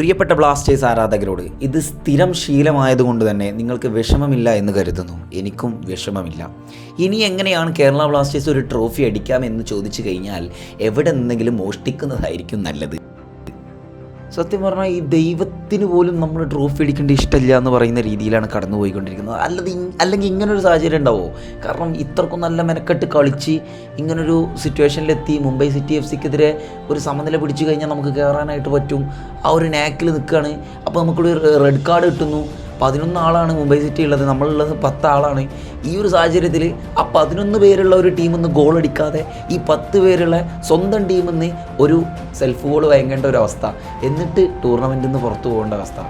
പ്രിയപ്പെട്ട ബ്ലാസ്റ്റേഴ്സ് ആരാധകരോട് ഇത് സ്ഥിരം ശീലമായതുകൊണ്ട് തന്നെ നിങ്ങൾക്ക് വിഷമമില്ല എന്ന് കരുതുന്നു. എനിക്കും വിഷമമില്ല. ഇനി എങ്ങനെയാണ് കേരള ബ്ലാസ്റ്റേഴ്സ് ഒരു ട്രോഫി അടിക്കാം എന്ന് ചോദിച്ചു കഴിഞ്ഞാൽ എവിടെ നിന്നെങ്കിലും മോഷ്ടിക്കുന്നതായിരിക്കും നല്ലത്. സത്യം പറഞ്ഞാൽ ഈ ദൈവത്തിന് പോലും നമ്മൾ ട്രോഫി അടിക്കേണ്ട ഇഷ്ടമില്ല എന്ന് പറയുന്ന രീതിയിലാണ് കടന്നു പോയിക്കൊണ്ടിരിക്കുന്നത് അല്ലത് ഇ- അല്ലെങ്കിൽ ഇങ്ങനൊരു സാഹചര്യം ഉണ്ടാവുമോ കാരണം ഇത്രക്കും നല്ല മെനക്കെട്ട് കളിച്ച് ഇങ്ങനൊരു സിറ്റുവേഷനിലെത്തി മുംബൈ സിറ്റി എഫ് സിക്കെതിരെ ഒരു സമനില പിടിച്ചു കഴിഞ്ഞാൽ നമുക്ക് കയറാനായിട്ട് പറ്റും. ആ ഒരു നാക്കിൽ നിൽക്കുകയാണ്. അപ്പോൾ നമുക്കൊരു റെഡ് കാർഡ് കിട്ടുന്നു. പതിനൊന്ന് ആളാണ് മുംബൈ സിറ്റി ഉള്ളത്. നമ്മളുള്ളത് പത്ത് ആളാണ് ഈ ഒരു സാഹചര്യത്തിൽ ആ പതിനൊന്ന് പേരുള്ള ഒരു ടീമിൽ നിന്ന് ഗോൾ അടിക്കാതെ ഈ പത്ത് പേരുള്ള സ്വന്തം ടീമിൽ നിന്ന് ഒരു സെൽഫ് ഗോൾ വഴങ്ങേണ്ട ഒരു അവസ്ഥ. എന്നിട്ട് ടൂർണമെന്റിൽ നിന്ന് പുറത്തു പോകേണ്ട അവസ്ഥ.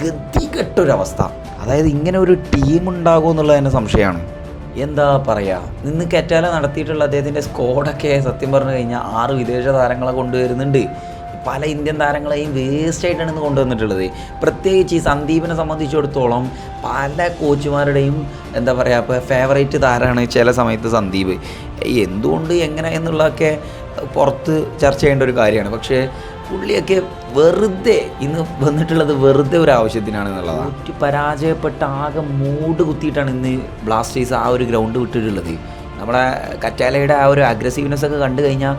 ഗതികെട്ടൊരവസ്ഥ. അതായത് ഇങ്ങനെ ഒരു ടീം ഉണ്ടാകുമോ എന്നുള്ളത് തന്നെ സംശയമാണ്. എന്താ പറയുക നിന്ന് കെറ്റാല നടത്തിയിട്ടുള്ള അദ്ദേഹത്തിന്റെ സ്കോഡൊക്കെ സത്യം പറഞ്ഞു കഴിഞ്ഞാൽ ആറ് വിദേശ താരങ്ങളെ കൊണ്ടുവരുന്നുണ്ട്. പല ഇന്ത്യൻ താരങ്ങളെയും വേസ്റ്റ് ആയിട്ടാണ് ഇന്ന് കൊണ്ടുവന്നിട്ടുള്ളത്. പ്രത്യേകിച്ച് ഈ സന്ദീപിനെ സംബന്ധിച്ചിടത്തോളം പല കോച്ചുമാരുടെയും എന്താ പറയുക ഇപ്പോൾ ഫേവറേറ്റ് താരമാണ് ചില സമയത്ത് സന്ദീപ്. എന്തുകൊണ്ട് എങ്ങനെ എന്നുള്ളതൊക്കെ പുറത്ത് ചർച്ച ചെയ്യേണ്ട ഒരു കാര്യമാണ്. പക്ഷേ പുള്ളിയൊക്കെ വെറുതെ ഇന്ന് വന്നിട്ടുള്ളത് വെറുതെ ഒരു ആവശ്യത്തിനാണ് എന്നുള്ളതാണ്. പരാജയപ്പെട്ട ആകെ മൂട് കുത്തിയിട്ടാണ് ഇന്ന് ബ്ലാസ്റ്റേഴ്സ് ആ ഒരു ഗ്രൗണ്ട് വിട്ടിട്ടുള്ളത്. നമ്മുടെ കറ്റാലയുടെ ആ ഒരു അഗ്രസീവ്നെസ് ഒക്കെ കണ്ടു കഴിഞ്ഞാൽ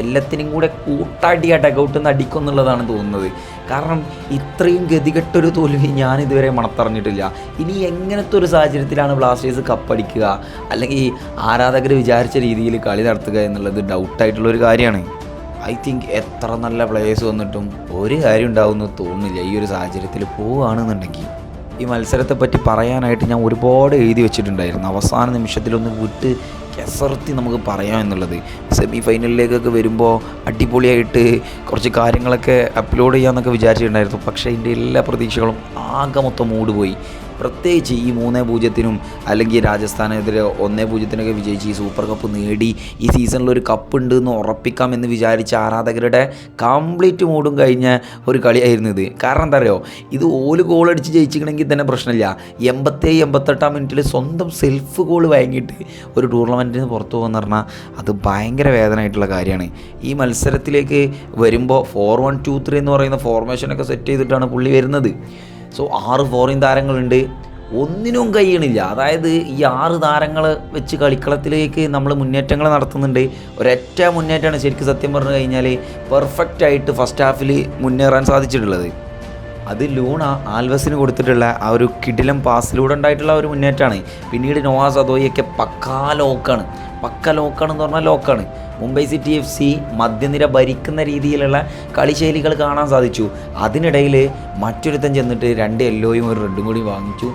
എല്ലാത്തിനും കൂടെ കൂട്ടാടിയാ ഡഗൗട്ട് നിന്ന് അടിക്കും എന്നുള്ളതാണ് തോന്നുന്നത്. കാരണം ഇത്രയും ഗതികെട്ടൊരു തോൽവി ഞാൻ ഇതുവരെ മണത്തറിഞ്ഞിട്ടില്ല. ഇനി എങ്ങനത്തെ ഒരു സാഹചര്യത്തിലാണ് ബ്ലാസ്റ്റേഴ്സ് കപ്പടിക്കുക അല്ലെങ്കിൽ ആരാധകർ വിചാരിച്ച രീതിയിൽ കളി നടത്തുക എന്നുള്ളത് ഡൗട്ടായിട്ടുള്ളൊരു കാര്യമാണ്. ഐ തിങ്ക് എത്ര നല്ല പ്ലേയേഴ്സ് വന്നിട്ടും ഒരു കാര്യം ഉണ്ടാവുമെന്ന് തോന്നുന്നില്ല ഈ ഒരു സാഹചര്യത്തിൽ പോവുകയാണെന്നുണ്ടെങ്കിൽ ഈ മത്സരത്തെ പറ്റി പറയാനായിട്ട് ഞാൻ ഒരുപാട് എഴുതി വെച്ചിട്ടുണ്ടായിരുന്നു. അവസാന നിമിഷത്തിലൊന്ന് വിട്ട് കെസർത്തി നമുക്ക് പറയാം എന്നുള്ളത്. സെമി ഫൈനലിലേക്കൊക്കെ വരുമ്പോൾ അടിപൊളിയായിട്ട് കുറച്ച് കാര്യങ്ങളൊക്കെ അപ്ലോഡ് ചെയ്യാമെന്നൊക്കെ വിചാരിച്ചിട്ടുണ്ടായിരുന്നു. പക്ഷേ എന്റെ എല്ലാ പ്രതീക്ഷകളും ആകെ മൊത്തം മൂട് പോയി പ്രത്യേകിച്ച് ഈ മൂന്നേ പൂജ്യത്തിനും അല്ലെങ്കിൽ രാജസ്ഥാനെതിരെ ഒന്നേ പൂജ്യത്തിനൊക്കെ വിജയിച്ച് ഈ സൂപ്പർ കപ്പ് നേടി ഈ സീസണിൽ ഒരു കപ്പ് ഉണ്ട് എന്ന് ഉറപ്പിക്കാം എന്ന് വിചാരിച്ച ആരാധകരുടെ കംപ്ലീറ്റ് മൂടും കഴിഞ്ഞ ഒരു കളിയായിരുന്നു ഇത്. കാരണം എന്താ പറയുക ഇത് ഓൽ ഗോൾ അടിച്ച് ജയിച്ചിക്കണമെങ്കിൽ തന്നെ പ്രശ്നമില്ല. എൺപത്തേഴ് എൺപത്തെട്ടാം മിനിറ്റിൽ സ്വന്തം സെൽഫ് ഗോൾ വാങ്ങിയിട്ട് ഒരു ടൂർണമെന്റിൽ നിന്ന് പുറത്തു പോകുന്ന പറഞ്ഞാൽ അത് ഭയങ്കര വേദനയായിട്ടുള്ള കാര്യമാണ്. ഈ മത്സരത്തിലേക്ക് വരുമ്പോൾ ഫോർ വൺ ടു ത്രീ എന്ന് പറയുന്ന ഫോർമേഷനൊക്കെ സെറ്റ് ചെയ്തിട്ടാണ് പുള്ളി വരുന്നത്. സോ ആറ് ഫോറിൻ താരങ്ങളുണ്ട്. ഒന്നിനും കഴിയണില്ല അതായത് ഈ ആറ് താരങ്ങൾ വെച്ച് കളിക്കളത്തിലേക്ക് നമ്മൾ മുന്നേറ്റങ്ങൾ നടത്തുന്നുണ്ട്. ഒരൊറ്റ മുന്നേറ്റമാണ് ശരിക്കും സത്യം പറഞ്ഞു കഴിഞ്ഞാൽ പെർഫെക്റ്റ് ആയിട്ട് ഫസ്റ്റ് ഹാഫിൽ മുന്നേറാൻ സാധിച്ചിട്ടുള്ളത്. അത് ലൂണ ആൽവസിന് കൊടുത്തിട്ടുള്ള ആ ഒരു കിടിലം പാസിലൂടെ ഉണ്ടായിട്ടുള്ള ഒരു മുന്നേറ്റമാണ് പിന്നീട് നോവാസ് അതോയൊക്കെ പക്കാ ലോക്കാണ് പക്ക ലോക്കാണെന്ന് പറഞ്ഞാൽ ലോക്കാണ് മുംബൈ സിറ്റി എഫ് സി മധ്യനിര ഭരിക്കുന്ന രീതിയിലുള്ള കളിശൈലികൾ കാണാൻ സാധിച്ചു. അതിനിടയിൽ മറ്റൊരുത്തൻ ചെന്നിട്ട് രണ്ട് യെല്ലോയും ഒരു റെഡും കൂടി വാങ്ങിച്ചു.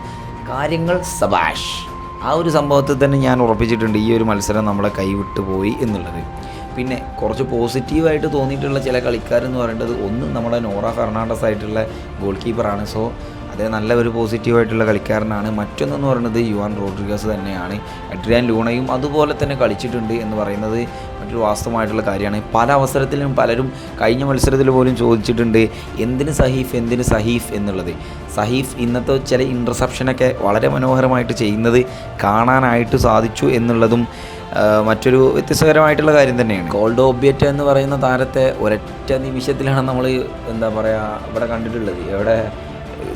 കാര്യങ്ങൾ സബാഷ്. ആ ഒരു സംഭവത്തിൽ തന്നെ ഞാൻ ഉറപ്പിച്ചിട്ടുണ്ട് ഈ ഒരു മത്സരം നമ്മളെ കൈവിട്ട് പോയി എന്നുള്ളത്. പിന്നെ കുറച്ച് പോസിറ്റീവായിട്ട് തോന്നിയിട്ടുള്ള ചില കളിക്കാരെന്ന് പറയേണ്ടത് ഒന്ന് നമ്മുടെ നോറ ഫെർണാണ്ടസ് ആയിട്ടുള്ള ഗോൾ കീപ്പറാണ് സോ അത് നല്ല ഒരു പോസിറ്റീവായിട്ടുള്ള കളിക്കാരനാണ്. മറ്റൊന്നെന്ന് പറയുന്നത് യുവാൻ റോഡ്രിഗസ് തന്നെയാണ്. അഡ്രിയാൻ ലൂണയും അതുപോലെ തന്നെ കളിച്ചിട്ടുണ്ട് എന്ന് പറയുന്നത് മറ്റൊരു വാസ്തവമായിട്ടുള്ള കാര്യമാണ്. പല അവസരത്തിലും പലരും കഴിഞ്ഞ മത്സരത്തിൽ പോലും ചോദിച്ചിട്ടുണ്ട് എന്തിന് സഹീഫ് എന്തിന് സഹീഫ്? എന്നുള്ളത്. സഹീഫ് ഇന്നത്തെ ചില ഇന്റർസെപ്ഷനൊക്കെ വളരെ മനോഹരമായിട്ട് ചെയ്യുന്നത് കാണാനായിട്ട് സാധിച്ചു എന്നുള്ളതും മറ്റൊരു വ്യത്യസ്തകരമായിട്ടുള്ള കാര്യം തന്നെയാണ്. ഗോൾഡ് ഓബിയറ്റ് എന്ന് പറയുന്ന താരത്തെ ഒരൊറ്റ നിമിഷത്തിലാണ് നമ്മൾ എന്താ പറയുക ഇവിടെ കണ്ടിട്ടുള്ളത്. എവിടെ?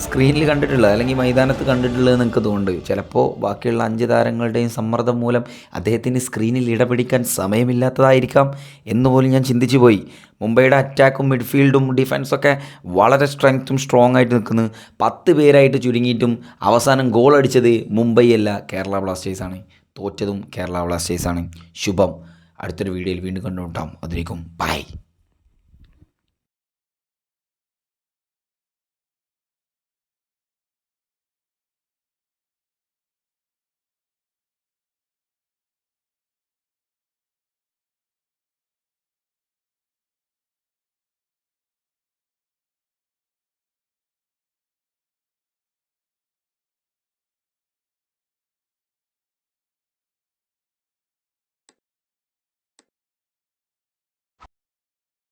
സ്ക്രീനിൽ കണ്ടിട്ടുള്ളത് അല്ലെങ്കിൽ മൈതാനത്ത് കണ്ടിട്ടുള്ളത് നിങ്ങൾക്ക് തോന്നുന്നുണ്ട്. ചിലപ്പോൾ ബാക്കിയുള്ള അഞ്ച് താരങ്ങളുടെയും സമ്മർദ്ദം മൂലം അദ്ദേഹത്തിന് സ്ക്രീനിൽ ഇടപിടിക്കാൻ സമയമില്ലാത്തതായിരിക്കാം എന്ന് പോലും ഞാൻ ചിന്തിച്ചു പോയി. മുംബൈയുടെ അറ്റാക്കും മിഡ്ഫീൽഡും ഡിഫൻസൊക്കെ വളരെ സ്ട്രെങ്ത്തും സ്ട്രോങ് ആയിട്ട് നിൽക്കുന്നു. പത്ത് പേരായിട്ട് ചുരുങ്ങിയിട്ടും അവസാനം ഗോൾ അടിച്ചത് മുംബൈ അല്ല കേരള ബ്ലാസ്റ്റേഴ്സാണ് തോറ്റതും കേരള ബ്ലാസ്റ്റേഴ്സാണ് ശുഭം. അടുത്തൊരു വീഡിയോയിൽ വീണ്ടും കണ്ടുമുട്ടാം. അതിലേക്കും ബൈ